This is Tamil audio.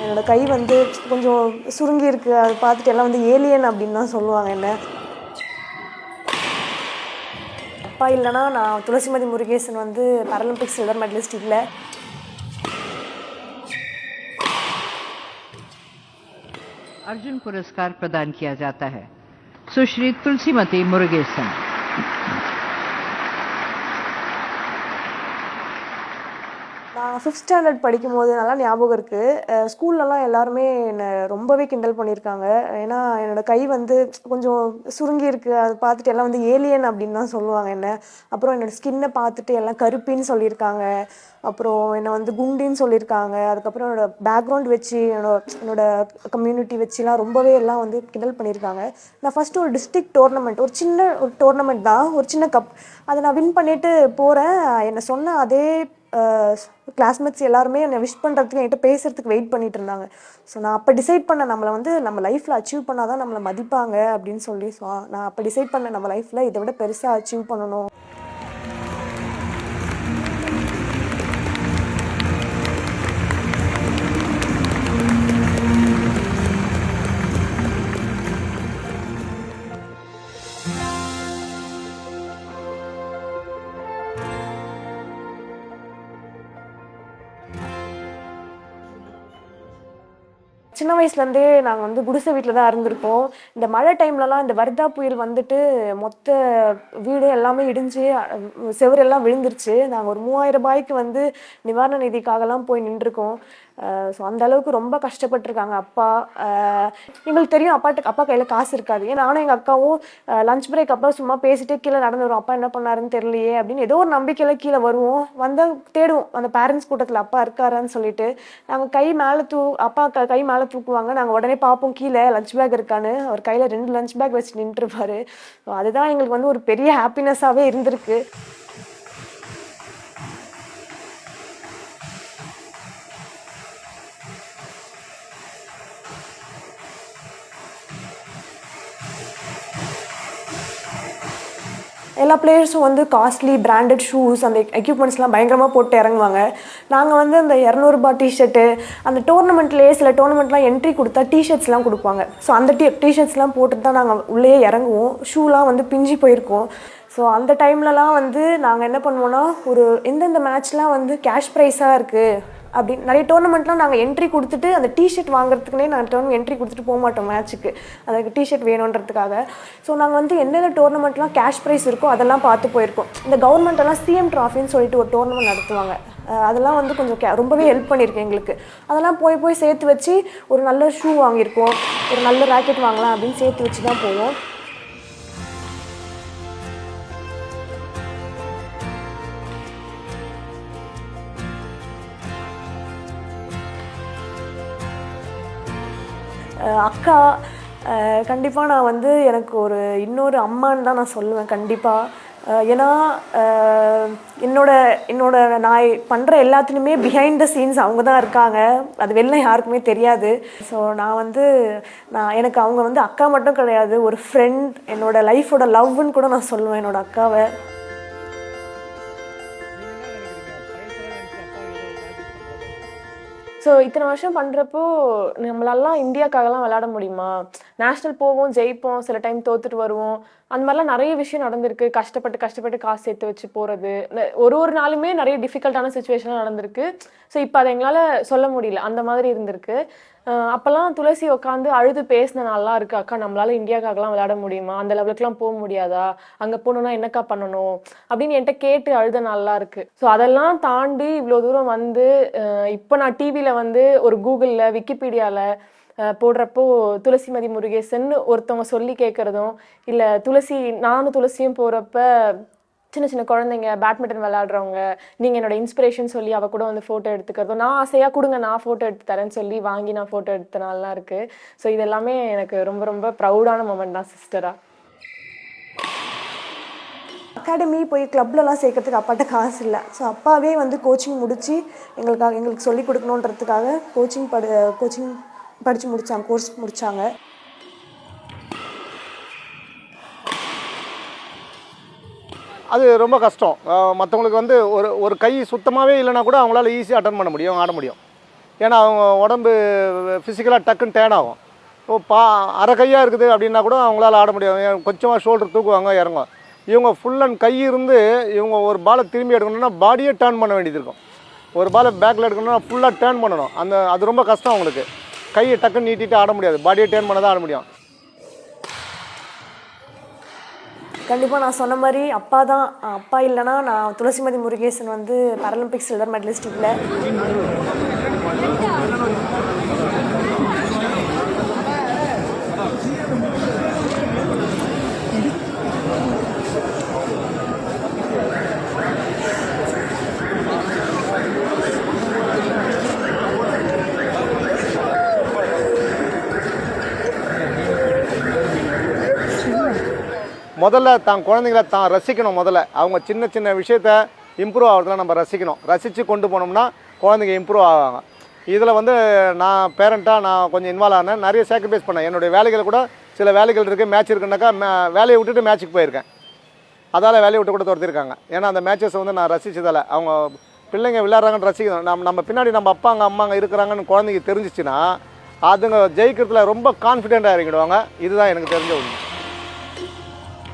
என்னோட கை வந்து கொஞ்சம் சுருங்கி இருக்கு அதை பார்த்துட்டு எல்லாம் வந்து ஏலியன் அப்படின்னு தான் சொல்லுவாங்க என்ன அப்பா இல்லைன்னா நான் துளசிமதி முருகேசன் வந்து பாராலிம்பிக் சில்வர் மெடலிஸ்ட் இல்லை अर्जुन पुरस्कार प्रदान किया जाता है सुश्री तुलसीमती मुरुगेसन ஃபிஃப்த் ஸ்டாண்டர்ட் படிக்கும்போது நல்லா ஞாபகம் இருக்குது ஸ்கூல்லலாம் எல்லாருமே என்னை ரொம்பவே கிண்டல் பண்ணியிருக்காங்க. ஏன்னா என்னோடய கை வந்து கொஞ்சம் சுருங்கியிருக்கு அதை பார்த்துட்டு எல்லாம் வந்து ஏலியன் அப்படின்னு தான் சொல்லுவாங்க என்ன. அப்புறம் என்னோடய ஸ்கின்னை பார்த்துட்டு எல்லாம் கருப்பின்னு சொல்லியிருக்காங்க. அப்புறம் என்னை வந்து குண்டின்னு சொல்லியிருக்காங்க. அதுக்கப்புறம் என்னோடய பேக்ரவுண்ட் வச்சு என்னோட என்னோட கம்யூனிட்டி வச்சுலாம் ரொம்பவே எல்லாம் வந்து கிண்டல் பண்ணியிருக்காங்க. நான் ஃபஸ்ட்டு ஒரு டிஸ்ட்ரிக்ட் டோர்னமெண்ட் ஒரு சின்ன ஒரு டோர்னமெண்ட் தான். ஒரு சின்ன கப் அதை நான் வின் பண்ணிட்டு போகிறேன் என்னை சொன்ன அதே கிளாஸ்மேட்ஸ் எல்லாருமே என்னை விஷ் பண்ணுறதுக்கு என்கிட்ட பேசுகிறதுக்கு வெயிட் பண்ணிட்டு இருந்தாங்க. ஸோ நான் அப்போ டிசைட் பண்ண நம்மளை வந்து நம்ம லைஃப்பில் அச்சீவ் பண்ணால் தான் நம்மளை மதிப்பாங்க அப்படின்னு சொல்லி ஸோ நான் அப்போ டிசைட் பண்ண நம்ம லைஃப்பில் இதை விட பெருசாக அச்சீவ் பண்ணணும். சின்ன வயசுலேருந்தே நாங்கள் வந்து குடிசை வீட்டில் தான் இருந்திருக்கோம் இந்த மழை டைம்லலாம் இந்த வர்தா புயல் வந்துட்டு மொத்த வீடு எல்லாமே இடிஞ்சு செவரெல்லாம் விழுந்துருச்சு. நாங்கள் ஒரு மூவாயிரம் ரூபாய்க்கு வந்து நிவாரண நிதிக்காகலாம் போய் நின்றுருக்கோம். ஸோ அந்த அளவுக்கு ரொம்ப கஷ்டப்பட்டிருக்காங்க அப்பா. எங்களுக்கு தெரியும் அப்பாட்டு அப்பா கையில் காசு இருக்காது. ஏன்னா நானும் எங்கள் அக்காவும் லஞ்ச் பிரேக் அப்போ சும்மா பேசிட்டே கீழே நடந்து வரும் அப்பா என்ன பண்ணாருன்னு தெரியலையே அப்படின்னு ஏதோ ஒரு நம்பிக்கையில் கீழே வருவோம். வந்தால் தேடுவோம். அந்த பேரண்ட்ஸ் கூட்டத்தில் அப்பா இருக்காரான்னு சொல்லிட்டு. நாங்கள் கை மேலே தூ அப்பா க- கை மேலே தூக்குவாங்க. நாங்கள் உடனே பார்ப்போம் கீழே லஞ்ச் பேக் இருக்கான்னு. அவர் கையில் ரெண்டு லஞ்ச் பேக் வச்சு நின்றுருப்பாரு. ஸோ அதுதான் எங்களுக்கு வந்து ஒரு பெரிய ஹாப்பினஸ்ஸாகவே இருந்திருக்கு. எல்லா பிளேயர்ஸும் வந்து காஸ்ட்லி பிராண்டட் ஷூஸ் அந்த எக்யூப்மெண்ட்ஸ்லாம் பயங்கரமாக போட்டு இறங்குவாங்க. நாங்கள் வந்து அந்த இரநூறுபா டிஷர்ட்டு அந்த டோர்னமெண்ட்லேயே சில டோர்னமெண்ட்லாம் என்ட்ரி கொடுத்தா டிஷர்ட்ஸ்லாம் கொடுப்பாங்க. ஸோ அந்த டி டிஷர்ட்ஸ்லாம் போட்டு தான் நாங்கள் உள்ளே இறங்குவோம். ஷூலாம் வந்து பிஞ்சு போயிருக்கோம். ஸோ அந்த டைம்லலாம் வந்து நாங்கள் என்ன பண்ணுவோன்னா ஒரு எந்தெந்த மேட்ச்லாம் வந்து கேஷ் ப்ரைஸாக இருக்குது அப்படி நிறைய டோர்னமெண்ட்லாம் நாங்கள் என்ட்ரி கொடுத்துட்டு அந்த டிஷர்ட் வாங்குறதுக்குனே நாங்கள் டோர்னமெண்ட் என்ட்ரி கொடுத்துட்டு போக மாட்டோம் மேட்ச்சுக்கு அதுக்கு டிஷர்ட் வேணுன்றதுக்காக. ஸோ நாங்கள் வந்து எந்தெந்த டோர்னமெண்ட்லாம் கேஷ் ப்ரைஸ் இருக்கோ அதெல்லாம் பார்த்து போயிருக்கோம். இந்த கவர்மெண்ட்டெல்லாம் சிஎம் ட்ராஃபின்னு சொல்லிட்டு ஒரு டோர்னமெண்ட் நடத்துவாங்க. அதெல்லாம் வந்து கொஞ்சம் கே ரொம்பவே ஹெல்ப் பண்ணியிருக்கு எங்களுக்கு. அதெல்லாம் போய் போய் சேர்த்து வச்சு ஒரு நல்ல ஷூ வாங்கியிருக்கோம். ஒரு நல்ல ராக்கெட் வாங்கலாம் அப்படின்னு சேர்த்து வச்சு தான் போவோம். அக்கா கண்டிப்பாக நான் வந்து எனக்கு ஒரு இன்னொரு அம்மான்னு தான் நான் சொல்லுவேன் கண்டிப்பாக ஏன்னா என்னோட என்னோட நான் பண்ணுற எல்லாத்துலேயுமே பிஹைண்ட் த சீன்ஸ் அவங்க தான் இருக்காங்க. அது வெளில யாருக்குமே தெரியாது. ஸோ நான் வந்து நான் எனக்கு அவங்க வந்து அக்கா மட்டும் கிடையாது ஒரு ஃப்ரெண்ட் என்னோட லைஃபோட லவ்னு கூட நான் சொல்லுவேன் என்னோட அக்காவை. ஸோ இத்தனை வருஷம் பண்ணுறப்போ நம்மளெல்லாம் இந்தியாக்காகலாம் விளையாட முடியுமா? நேஷ்னல் போவோம் ஜெயிப்போம் சில டைம் தோத்துட்டு வருவோம். அந்த மாதிரிலாம் நிறைய விஷயம் நடந்திருக்கு. கஷ்டப்பட்டு கஷ்டப்பட்டு காசு சேர்த்து வச்சு போகிறது ஒரு ஒரு நாளுமே நிறைய டிஃபிகல்ட்டான சுச்சுவேஷனாக நடந்திருக்கு. ஸோ இப்போ அதை எங்களால் சொல்ல முடியல. அந்த மாதிரி இருந்திருக்கு. அப்போல்லாம் துளசி உட்காந்து அழுது பேசின நாள்லாம் இருக்குது அக்கா நம்மளால் இந்தியாவுக்காகலாம் விளையாட முடியுமா? அந்த லெவலுக்குலாம் போக முடியாதா? அங்கே போகணுன்னா என்னக்கா பண்ணணும்? அப்படின்னு என்கிட்ட கேட்டு அழுத நாள்லாம் இருக்குது ஸோ அதெல்லாம் தாண்டி இவ்வளோ தூரம் வந்து இப்போ நான் டிவியில் வந்து ஒரு கூகுளில் விக்கிபீடியாவில் போடுறப்போ துளசிமதி முருகேசன் ஒருத்தவங்க சொல்லி கேட்குறதும் இல்லை துளசி நானும் துளசியும் போகிறப்ப சின்ன சின்ன குழந்தைங்க பேட்மிண்டன் விளாட்றவங்க நீங்கள் என்னோட இன்ஸ்பிரேஷன் சொல்லி அவள் கூட வந்து ஃபோட்டோ எடுத்துக்கிறதும் நான் ஆசையாக கொடுங்க நான் ஃபோட்டோ எடுத்து தரேன்னு சொல்லி வாங்கி நான் ஃபோட்டோ எடுத்த நாள்லாம் இருக்குது ஸோ இது எல்லாமே எனக்கு ரொம்ப ரொம்ப ப்ரௌடான மூமெண்ட் தான் சிஸ்டராக அகாடமி போய் கிளப்லலாம் சேர்க்கறதுக்கு அப்பாட்ட காசு இல்லை. ஸோ அப்பாவே வந்து கோச்சிங் முடித்து எங்களுக்காக எங்களுக்கு சொல்லிக் கொடுக்கணுன்றதுக்காக கோச்சிங் படு கோச்சிங் படித்து முடித்தாங்க கோர்ஸ் முடித்தாங்க அது ரொம்ப கஷ்டம். மற்றவங்களுக்கு வந்து ஒரு ஒரு கை சுத்தமாகவே இல்லைனா கூட அவங்களால ஈஸியாக அட்டன் பண்ண முடியும் ஆட முடியும். ஏன்னா அவங்க உடம்பு ஃபிசிக்கலாக டக்குன்னு டேன் ஆகும். இப்போ பா அரை கையாக இருக்குது அப்படின்னா கூட அவங்களால ஆட முடியும் கொஞ்சமாக ஷோல்டர் தூக்குவாங்க இறங்கும் இவங்க ஃபுல் அண்ட் கை இருந்து இவங்க ஒரு பாலை திரும்பி எடுக்கணும்னா பாடியே டேர்ன் பண்ண வேண்டியது இருக்கும். ஒரு பாலை பேக்கில் எடுக்கணும்னா ஃபுல்லாக டேர்ன் பண்ணணும். அந்த அது ரொம்ப கஷ்டம் அவங்களுக்கு. கையை டக்குன்னு நீட்டிட்டு ஆட முடியாது. பாடியை டேர்ன் பண்ண தான் ஆட முடியும். கண்டிப்பாக நான் சொன்ன மாதிரி அப்பா தான் அப்பா இல்லைன்னா நான் துளசிமதி முருகேசன் வந்து பாராலிம்பிக் சில்வர் மெடலிஸ்ட் இல்லை. முதல்ல தான் குழந்தைங்கள தான் ரசிக்கணும் முதல்ல. அவங்க சின்ன சின்ன விஷயத்த இம்ப்ரூவ் ஆகிறதுலாம் நம்ம ரசிக்கணும். ரசித்து கொண்டு போனோம்னா குழந்தைங்க இம்ப்ரூவ் ஆவாங்க. இதில் வந்து நான் பேரண்ட்டாக நான் கொஞ்சம் இன்வால்வ் ஆனேன். நிறைய சாக்ரிஃபைஸ் பண்ணேன். என்னுடைய வேலைகள் கூட சில வேலைகள் இருக்குது மேட்ச் இருக்குன்னாக்கா மே- வேலையை விட்டுட்டு மேட்ச்சுக்கு போயிருக்கேன். அதால் வேலையை விட்டு கூட துரத்திருக்காங்க. ஏன்னா அந்த மேட்சஸ் வந்து நான் ரசிச்சதால். அவங்க பிள்ளைங்க விளையாடுறாங்கன்னு ரசிக்கணும். நம்ம நம்ம பின்னாடி நம்ம அப்பாங்க அம்மாங்க இருக்கிறாங்கன்னு குழந்தைங்க தெரிஞ்சிச்சுன்னா அதுங்க ஜெயிக்கிறதுல ரொம்ப கான்ஃபிடென்ட்டாக இறங்கிடுவாங்க. இதுதான் எனக்கு தெரிஞ்ச உண்மை.